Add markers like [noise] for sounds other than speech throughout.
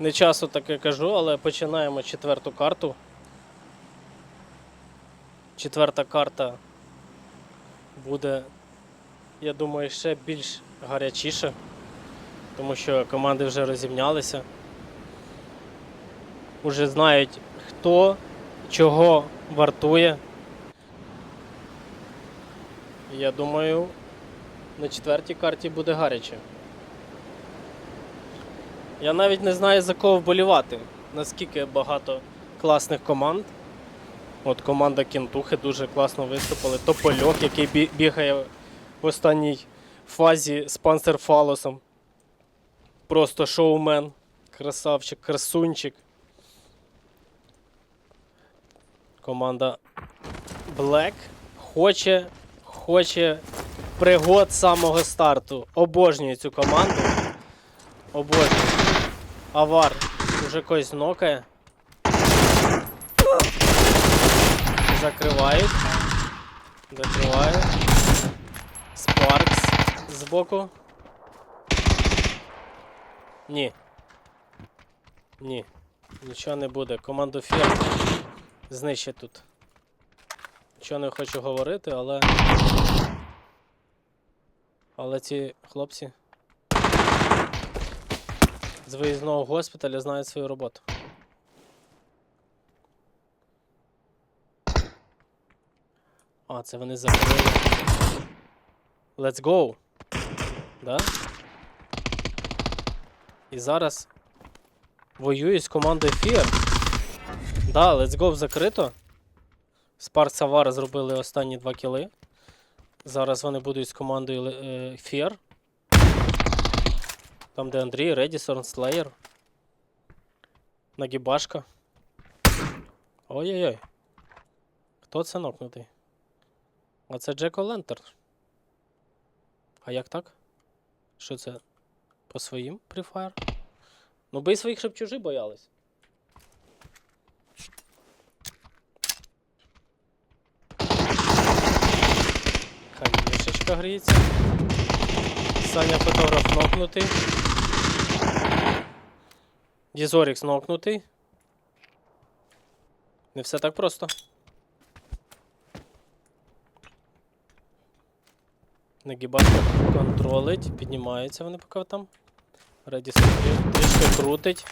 Не часто таке кажу, але починаємо четверту карту. Четверта карта буде, я думаю, ще більш гарячіша, тому що команди вже розімнялися. Уже знають, хто чого вартує. Я думаю, на четвертій карті буде гаряче. Я навіть не знаю за кого вболівати. Наскільки багато класних команд. От команда Кентухи дуже класно виступили. Топольок, який бігає в останній фазі з панцерфалосом. Просто шоумен. Красавчик, красунчик. Команда Black хоче, хоче пригод з самого старту. Обожнюю цю команду. Обожнюю. Авар уже когось нокає. Закривають. Закривають. Спаркс збоку. Ні. Ні. Нічого не буде. Команду Фєр знищить тут. Нічого не хочу говорити, але. Але ці хлопці з виїзного госпіталя знають свою роботу. А, це вони закрили. Let's go! Да? І зараз воюють з командою Fear. Да, Let's Go закрито. Спарк Савара зробили останні два кіли. Зараз вони будуть з командою е, Fear. Там, де Андрій, Редісон, Слеєр. Нагібашка. Ой-ой-ой. Хто це нокнутий? А це Джеко Лентер. А як так? Що це? По своїм префайр? Ну бий своїх, щоб чужі боялись. Хаєшечка гріється. Саня фотограф нокнутий. Дізорікс нокнутий. Не все так просто. Нагібашка контролить, піднімаються вони поки там. Редісон трішки крутить.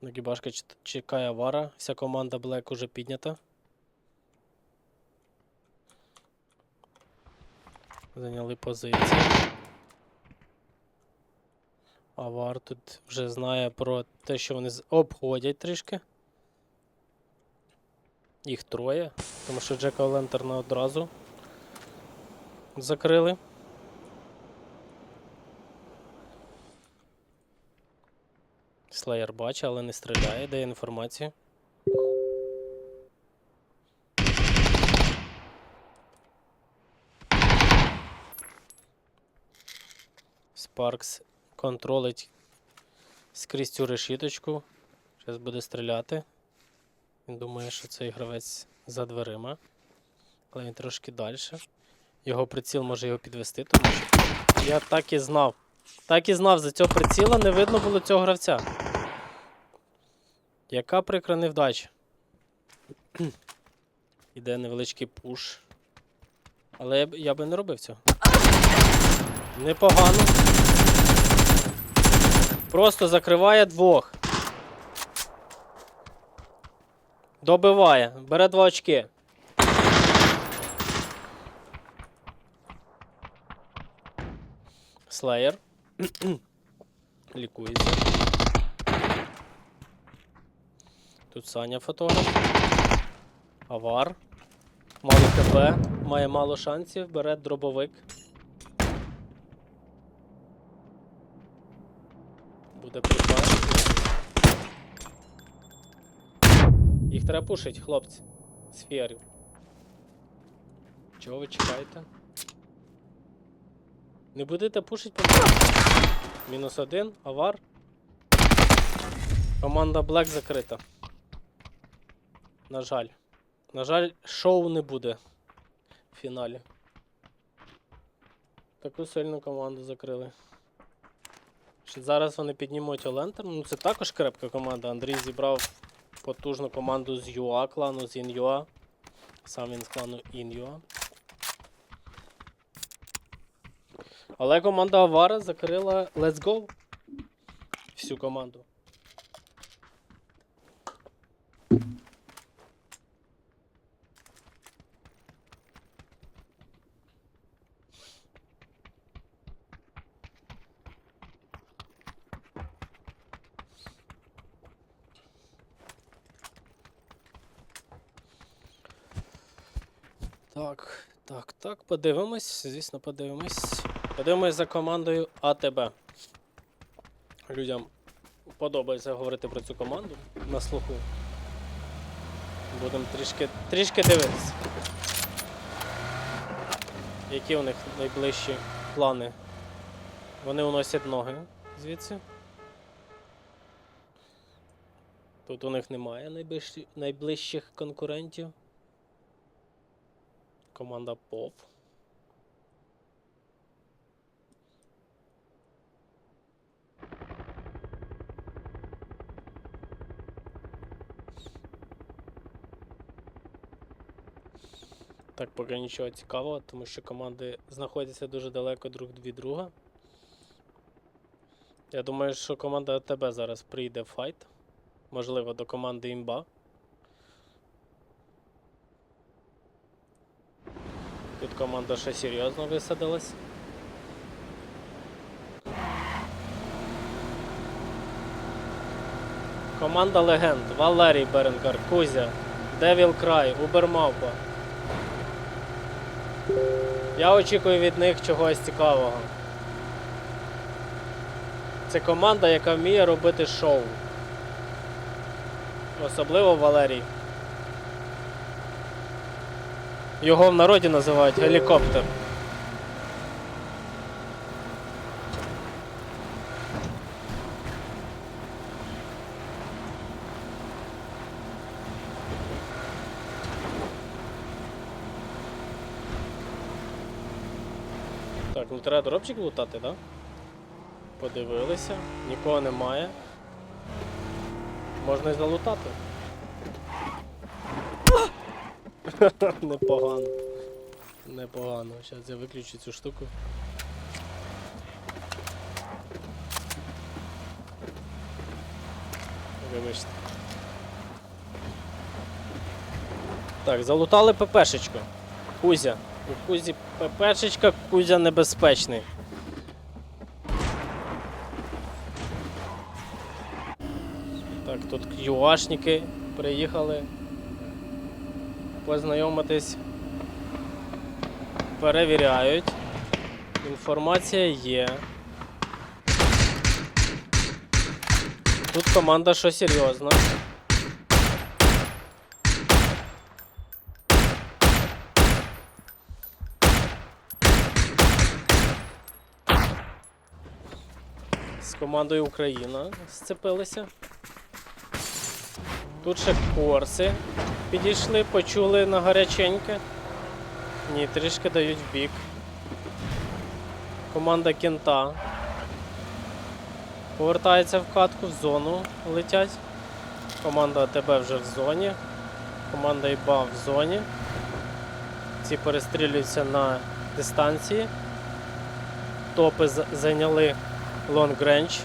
Нагібашка чт- чекає авара. Вся команда Black уже піднята. Зайняли позиції. Авар тут вже знає про те, що вони обходять трішки. Їх троє, тому що Джека Лентерна одразу закрили. Слеєр бачить, але не стріляє, дає інформацію. Спаркс контролить скрізь цю решіточку. Зараз буде стріляти. Він думає, що цей гравець за дверима. Але він трошки далі. Його приціл може його підвести, тому що я так і знав. Так і знав, за цього приціла не видно було цього гравця. Яка прикра невдача. [clears throat] Іде невеличкий пуш. Але я б, я би не робив цього. Непогано. Просто закриває двох. Добиває. Бере два очки. Слеєр. Лікується. Тут Саня фотограф. Авар. Мало КП. Має мало шансів. Бере дробовик. Буде припад. Їх треба пушить, хлопці. Сферів. Чого ви чекаєте? Не будете пушить по Мінус один, авар. Команда Black закрита. На жаль. На жаль, шоу не буде в фіналі. Таку сильну команду закрили. Зараз вони піднімуть Олентер. Ну це також крепка команда. Андрій зібрав потужну команду з ЮА клану, з Ін'юа. Сам він з клану Ін'юа. Але команда Авара закрила Let's Go. Всю команду. Так, так, так, подивимось. Звісно, подивимось. Подивимось за командою АТБ. Людям подобається говорити про цю команду на слуху. Будемо трішки, трішки дивитися. Які у них найближчі плани? Вони уносять ноги звідси. Тут у них немає найближчих конкурентів. Команда ПОВ. Так, поки нічого цікавого, тому що команди знаходяться дуже далеко друг від друга. Я думаю, що команда АТБ зараз прийде в файт. Можливо, до команди імба. Тут команда ще серйозно висадилась. Команда легенд. Валерій Беренгар, Кузя, Девіл Край, Убермавпа. Я очікую від них чогось цікавого. Це команда, яка вміє робити шоу. Особливо Валерій. Його в народі називають гелікоптер. Ну треба дропчик лутати, так? Да? Подивилися, нікого немає. Можна і залутати. [laughs] Непогано. Непогано. Зараз я виключу цю штуку. Вибачте. Так, залутали ППшечку. Кузя. У Кузі ППшечка, Кузя небезпечний. Так, тут юашники приїхали познайомитись. Перевіряють. Інформація є. Тут команда що серйозна. З командою Україна сцепилися. Тут ще корси підійшли, почули на гаряченьке. Ні, трішки дають в бік. Команда Кента. Повертається в катку, в зону летять. Команда АТБ вже в зоні. Команда ІБА в зоні. Ці перестрілюються на дистанції. Топи зайняли лонг рейндж.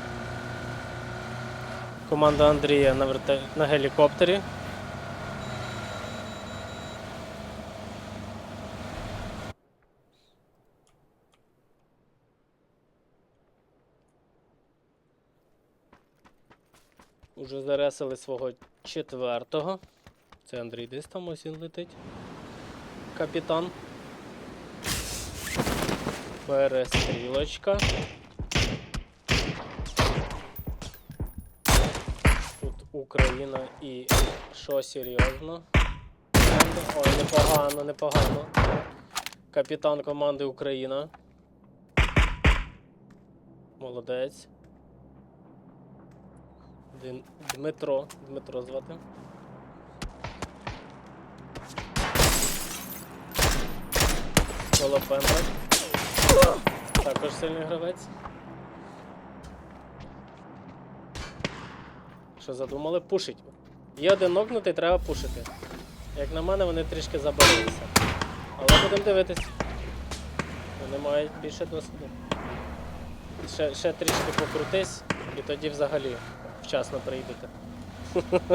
Команда Андрія на, верте... на гелікоптері. Уже заресили свого четвертого. Це Андрій десь там ось він летить. Капітан. Перестрілочка. Тут Україна і що серйозно? Ой, непогано, непогано. Капітан команди Україна. Молодець. Дмитро. Дмитро звати. Колопенко. Також сильний гравець. Що задумали? Пушить. Є один нокнутий, треба пушити. Як на мене, вони трішки забарилися. Але будемо дивитись. Вони мають більше досвіду. Ще, ще трішки покрутись, і тоді взагалі вчасно прийдете. [laughs]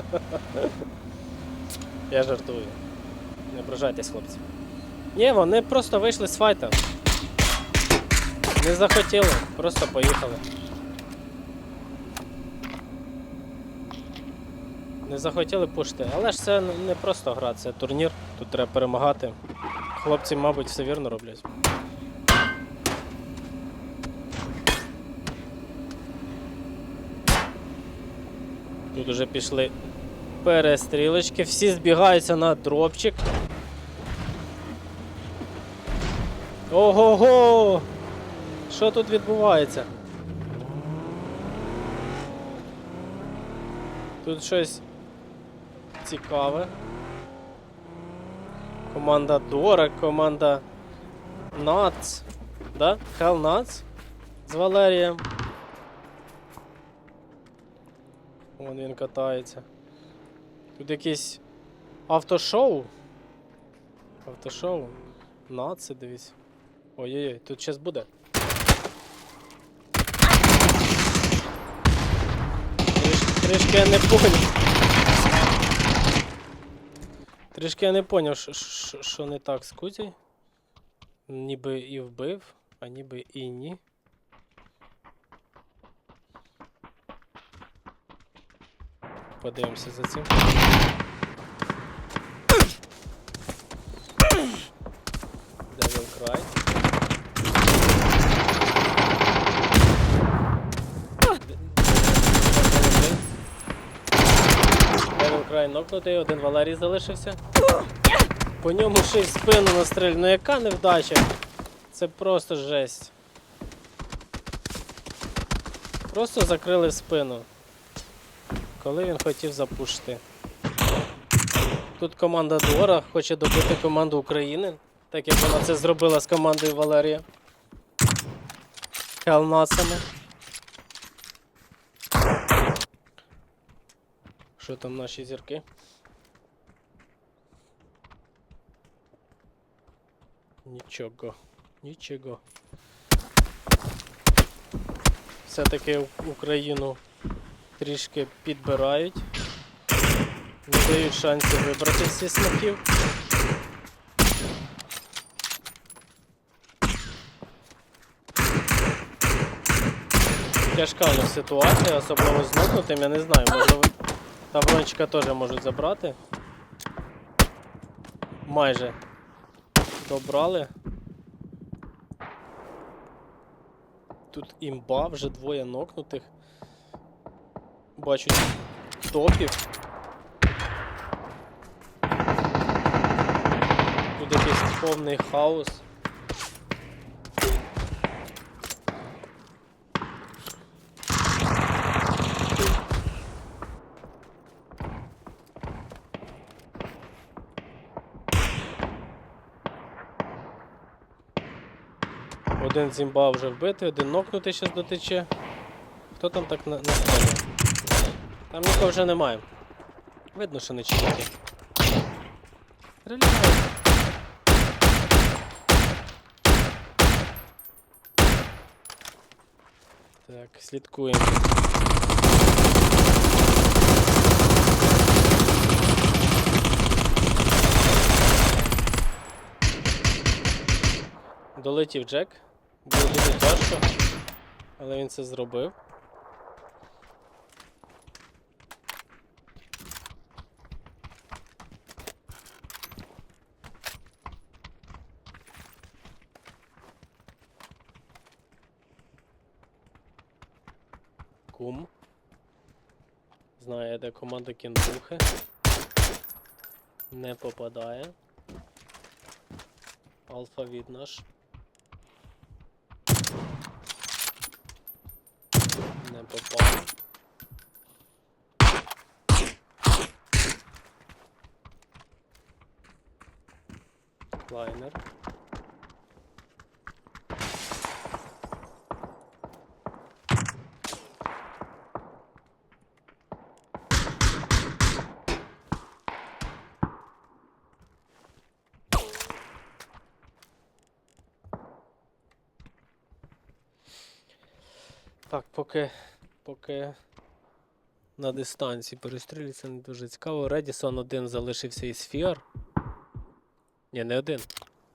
Я жартую. Не ображайтесь, хлопці. Ні, вони просто вийшли з файта. Не захотіли, просто поїхали. Не захотіли пушити. Але ж це не просто гра, це турнір, тут треба перемагати. Хлопці, мабуть, все вірно роблять. Тут уже пішли перестрілочки, всі збігаються на дропчик. Ого-го! Що тут відбувається? Тут щось цікаве. Команда Дора, команда Nuts. Да? Hell Nuts з Валерієм. Вон він катається. Тут якийсь автошоу. Автошоу. Наци, дивись. Ой-ой-ой, тут щас буде. Трішки я не поняв. Трішки я не що що не так з Кузі. Ніби і вбив, а ніби і ні. Подивимося за цим. Devil Cry. Devil нокнутий, один Валерій залишився. По ньому ще й спину настріль. Ну яка невдача? Це просто жесть. Просто закрили в спину. Коли він хотів запушити. Тут команда Дора хоче добити команду України, так як вона це зробила з командою Валерія. Хелнасами. Що там наші зірки? Нічого. Нічого. Все-таки Україну трішки підбирають. Не дають шансів вибрати всі смаків. Тяжка у них ситуація, особливо з нокнутим, я не знаю, можливо. Таврончика теж можуть забрати. Майже добрали. Тут імба, вже двоє нокнутих. Бачу топів. Тут якийсь повний хаос. Один зімба вже вбитий, один нокнутий зараз дотече. Хто там так на, на? Там нікого вже немає. Видно, що не чіпки. Так, слідкуємо. Долетів Джек. Було дуже тяжко, але він це зробив. Кум. Знає, де команда кінтухи. Не попадає. Алфавіт наш. лайнер. Так, поки поки на дистанції перестрілюється, не дуже цікаво. Редісон один залишився із фіар. Ні, не один.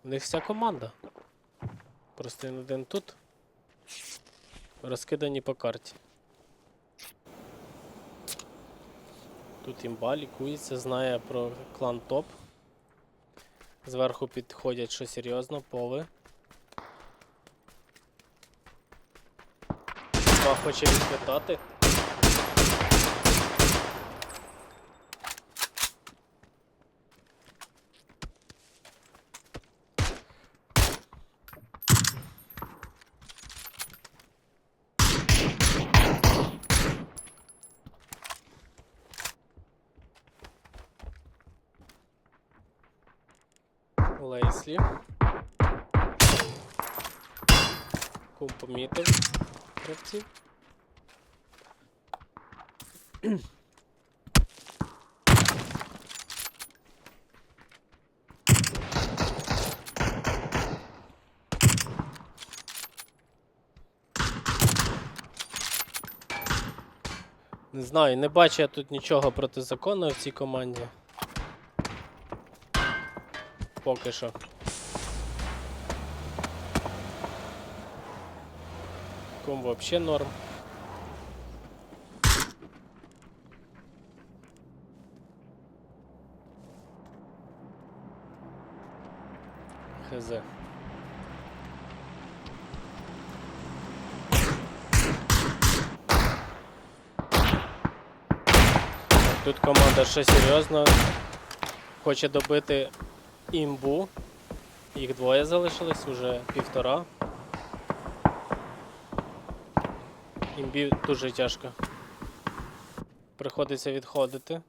У них вся команда. Просто він один тут. Розкидані по карті. Тут імба лікується, знає про клан топ. Зверху підходять що серйозно, пови. Імба хоче відпитати. Лейслі. Кум помітив. Не знаю, не бачу я тут нічого протизаконного в цій команді. Поки що. Ком вообще норм. Хз. Тут команда ще серйозно хоче добити імбу. Їх двоє залишилось, уже півтора. Імбі дуже тяжко. Приходиться відходити.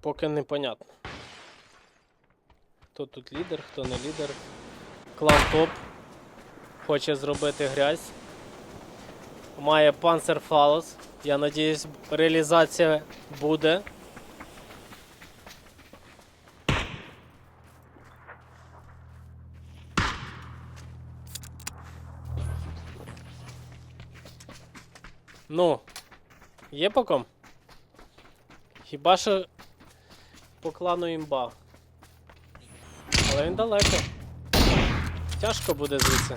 Поки непонятно. Хто тут лідер, хто не лідер. Клан топ хоче зробити грязь. Має панцерфалос. Я надіюсь, реалізація буде. Ну, є по ком? Хіба що по клану імба. Але він далеко. Тяжко буде звідси.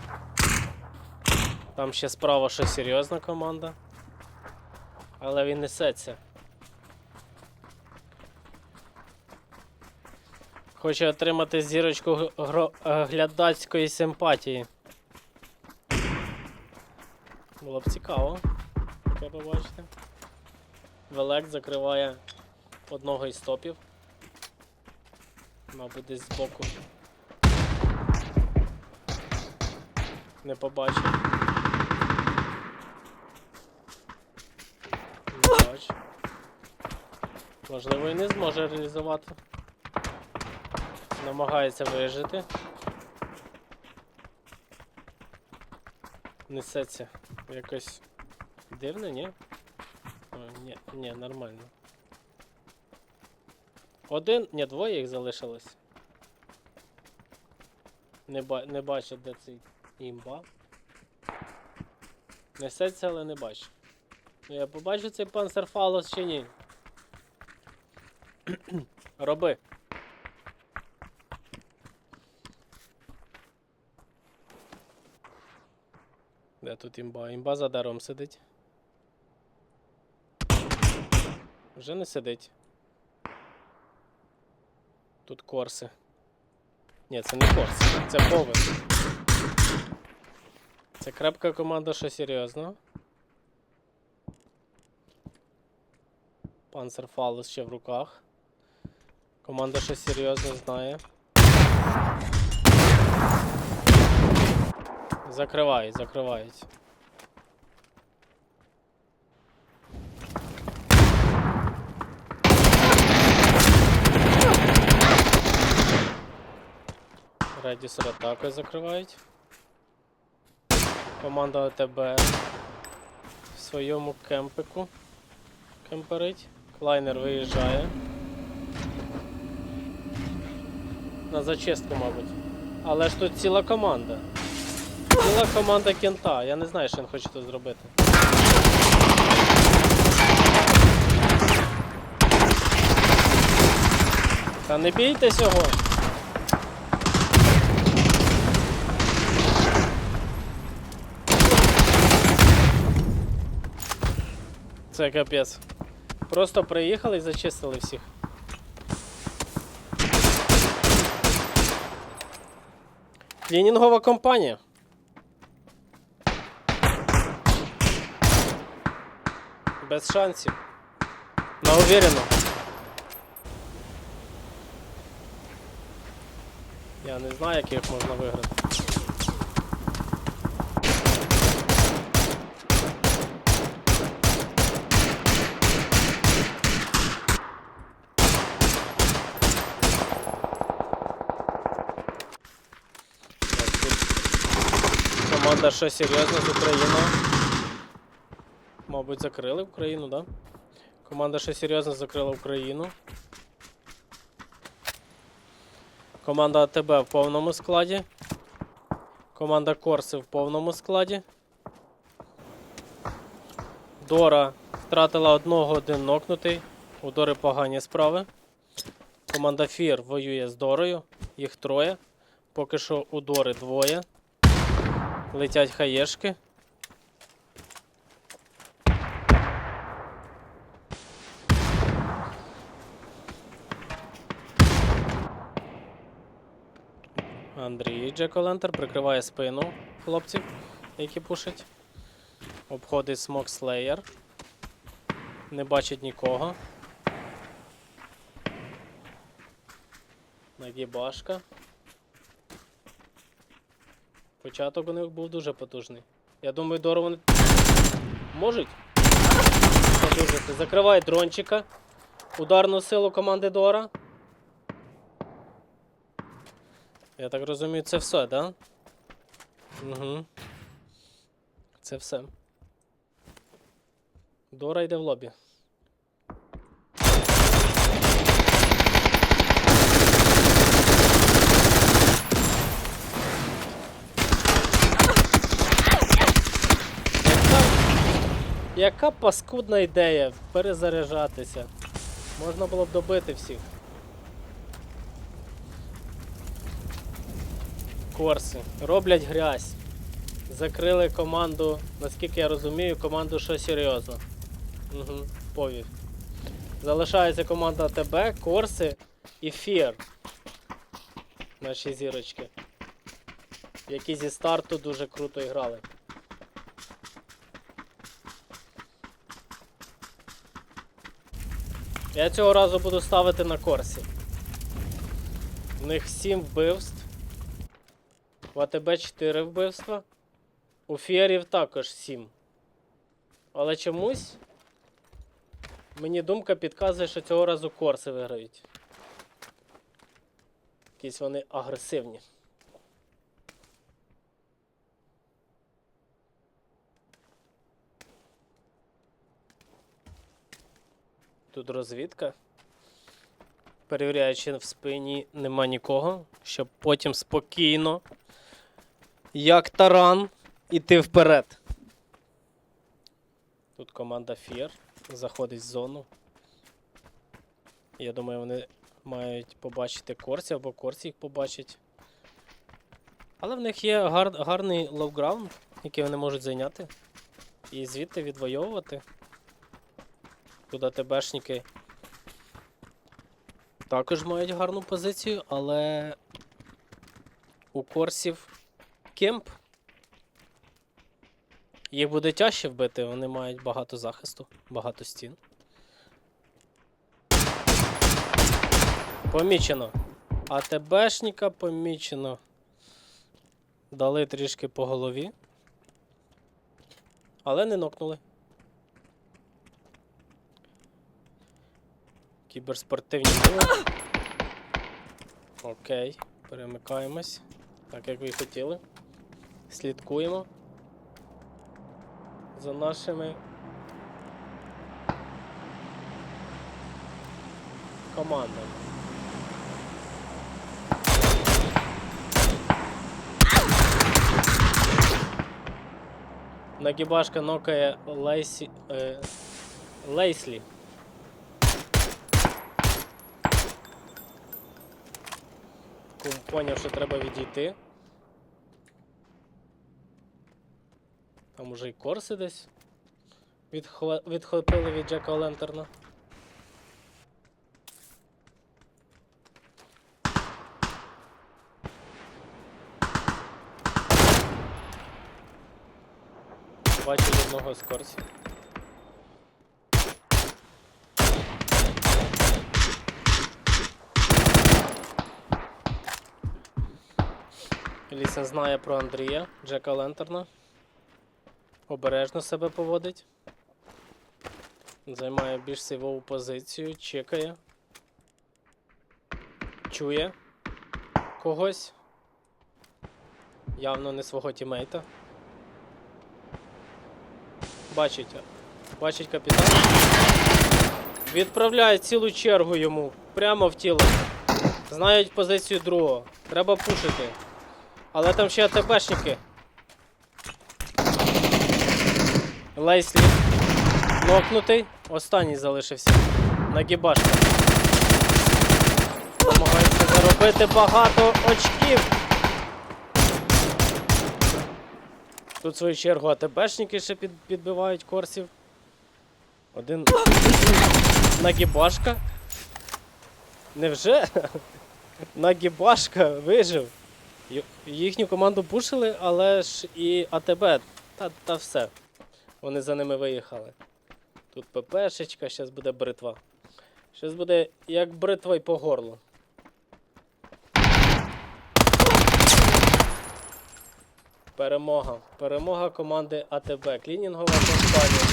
Там ще справа ще серйозна команда. Але він несеться. Хоче отримати зірочку е, глядацької симпатії. Було б цікаво. Таке побачити. Велек закриває одного із топів. Мабуть, десь збоку. Не побачив. Не бачу. Можливо, і не зможе реалізувати. Намагається вижити. Несеться. Якось дивно, ні? О, ні, ні, нормально. Один, ні, двоє їх залишилось. Не, ба... не бачу, де цей імба. Несеться, але не бачу. Я побачу цей панцерфалос чи ні. Роби. Де тут імба? Імба за даром сидить. Вже не сидить. Тут корси. Ні, це не корси, це повен. Це крепка команда, що серйозно. Панцерфалос ще в руках. Команда що серйозно знає. Закривають, закривають. Редісера також закривають. Команда ОТБ в своєму кемпику кемперить. Клайнер виїжджає. На зачистку, мабуть. Але ж тут ціла команда. Ціла команда кента. Я не знаю, що він хоче тут зробити. Та не бійтесь його. Це капець. Просто приїхали і зачистили всіх. Клінінгова компанія. Без шансів. На уверенно. Я не знаю, як їх можна виграти. Так, Команда що серйозно з України. Мабуть, закрили Україну, да? Команда що серйозно закрила Україну. Команда АТБ в повному складі. Команда Корси в повному складі. Дора втратила одного один нокнутий. У Дори погані справи. Команда Фір воює з Дорою. Їх троє. Поки що у Дори двоє. Летять хаєшки. Андрій Джеколентер прикриває спину хлопців, які пушать. Обходить смок слеєр. Не бачить нікого. Нагібашка. Початок у них був дуже потужний. Я думаю, Дору вони можуть подужити. Закриває дрончика. Ударну силу команди Дора. Я так розумію, це все, да? Угу. Це все. Дора йде в лобі. Яка, яка паскудна ідея перезаряджатися. Можна було б добити всіх. Корси. Роблять грязь. Закрили команду, наскільки я розумію, команду що серйозно. Угу, повір. Залишається команда ТБ, Корси і Фір. Наші зірочки. Які зі старту дуже круто грали. Я цього разу буду ставити на Корсі. В них 7 вбивств. В АТБ 4 вбивства. У Фіерів також 7. Але чомусь мені думка підказує, що цього разу корси виграють. Якісь вони агресивні. Тут розвідка. Перевіряю, чи в спині нема нікого, щоб потім спокійно як таран, іти вперед. Тут команда Фір заходить в зону. Я думаю, вони мають побачити Корсі або Корсі їх побачить. Але в них є гар гарний лоу-граунд, який вони можуть зайняти. І звідти відвоювати. Тут АТБшники також мають гарну позицію, але у Корсів кемп. Їх буде тяжче вбити, вони мають багато захисту, багато стін. Помічено. АТБшника помічено. Дали трішки по голові. Але не нокнули. Кіберспортивні. Окей, перемикаємось. Так як ви хотіли. Слідкуємо. за нашими командами. Нагибашка нокає Лейсі, е, Лейслі. Поняв, що треба відійти. Там уже й корси десь відхла- відхопили від Джека Лентерна. Бачу одного з корсів. Ліса знає про Андрія, Джека Лентерна. Обережно себе поводить. Займає більш сивову позицію, чекає. Чує когось. Явно не свого тімейта. Бачить. Бачить капітан. Відправляє цілу чергу йому. Прямо в тіло. Знають позицію другого. Треба пушити. Але там ще АТБшники. Лейслі. Нокнутий. Останній залишився. Нагібашка. Намагається заробити багато очків. Тут в свою чергу АТБшники ще під, підбивають корсів. Один [clears throat] нагібашка. Невже? [laughs] Нагібашка вижив. Їхню команду пушили, але ж і АТБ. Та, та все. Вони за ними виїхали. Тут ППшечка, зараз буде бритва. Зараз буде як бритва й по горлу. Перемога. Перемога команди АТБ. Клінінгова компанія.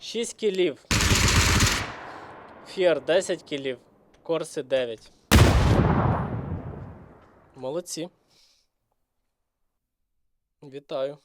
6 кілів. Фіар 10 кілів. Корси 9. Молодці. Вітаю.